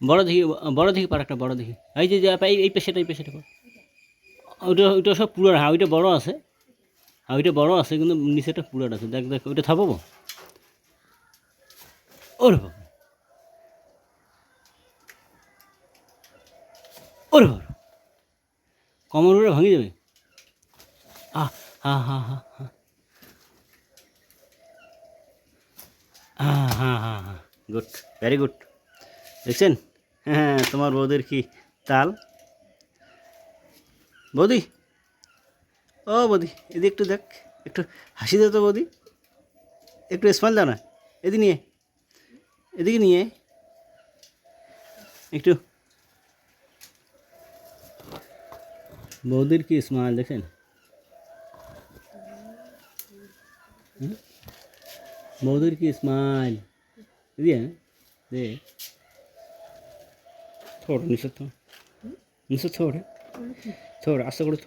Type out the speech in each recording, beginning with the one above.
বড় দেখি বড় দেখি পার একটা বড় দেখি। এই যে এই এই পেশাটা এই পেশাটা। ওইটা ওইটা সব পুরো হ্যাঁ ওইটা বড় আছে। হ্যাঁ ওইটা বড় আছে, কিন্তু নিচেটা পুরোটা আছে। দেখ দেখ, ওইটা থাপাবো? ওরে বাবা। ওরে বাবা। কমর ভাঙে যাবে আহ, হা হা হা হা। হ্যাঁ হ্যাঁ হ্যাঁ হ্যাঁ। গুড ভেরি গুড দেখছেন? হ্যাঁ তোমার বৌদির কি তাল? বৌদি? ও বৌদি, এদিকে একটু দেখ, একটু হাসি দে তো বৌদি। একটু স্মাইল দাও না, এদিকে নিয়ে এদিকে নিয়ে। একটু। বৌদির কি স্মাইল দেখেন? হুম? বৌদির কি স্মাইল দিয়ে দে থোড় নিচে তো নিচে থোড় থোড় আস্তে করে।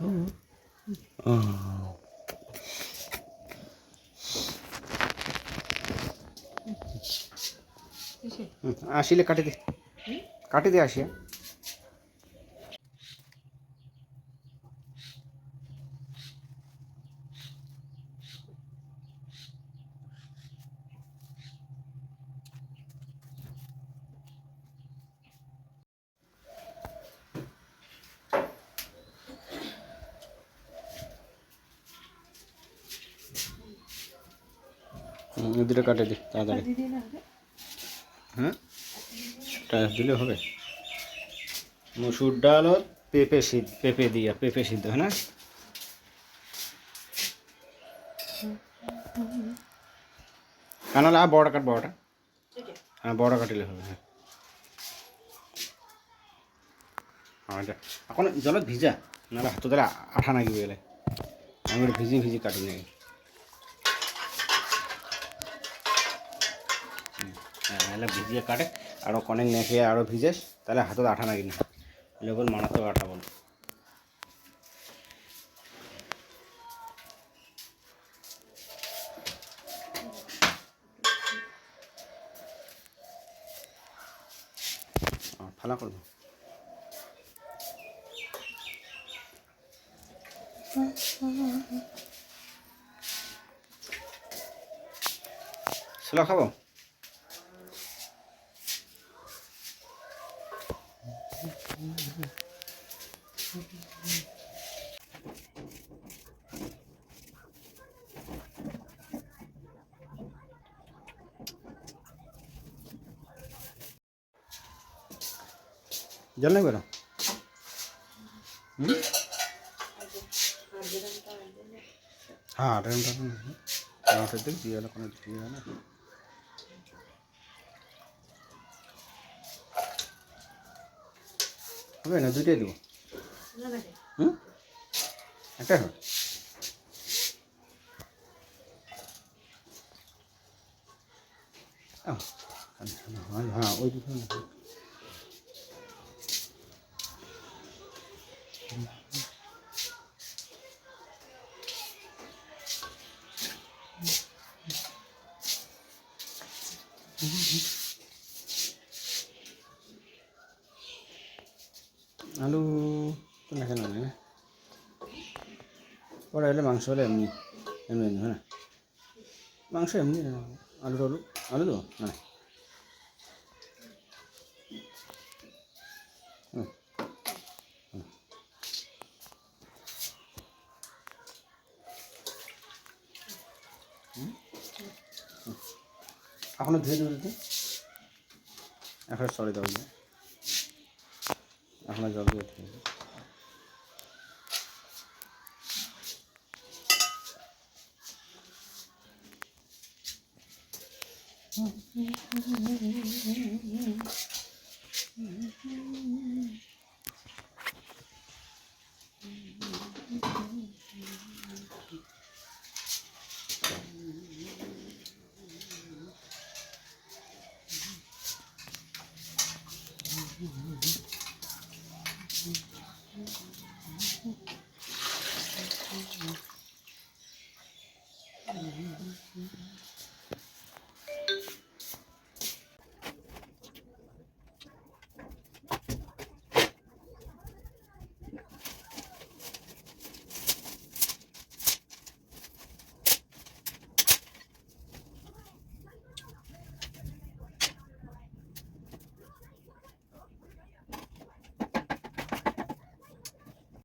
হুম, আসিলে কাটি দে। কাটি দে আসিয়া। দুটো কাটে দি, তাড়াতাড়ি। হ্যাঁ? টায়ার দিলে হবে। মসুর ডাল পেঁপে সিদ্ধ, পেঁপে দিয়া, পেঁপে সিদ্ধ হ্যাঁ? কানালে আর বড় কাট বড়টা। হ্যাঁ বড় কাটিলে হবে হ্যাঁ। এটা। এখন জলত ভিজা, নাহলে হাত ধরে আঠা নাগিবে গেলে। আমি ভিজি ভিজি কাটি নাকি হ্যাঁ ভিজিয়ে কাটে। আরও অনেক নেখে আরও ভিজে তাহলে হাতত আঠা না? লেবুর মানাতেও আঠা বল। ফালা করব? খাব? জল নেই বেরো হুম হ্যাঁ টাইমটা আমার দিক দিয়ে গেলে কোনো দিয়ে গেলে হবে না দুইটাই দেবো হুম একটা হবে আহ, হ্যাঁ হ্যাঁ ওই আলু তো না কেন ওরা হলে মাংস হলে এমনি এমনি এমনি, হ্যাঁ মাংস এমনি। আলু আলু আলু তো? হুম। এখনও ধুয়ে দেবো এখন সরি দাও अपना जल्दी उठ Mm-hmm. Mm-hmm.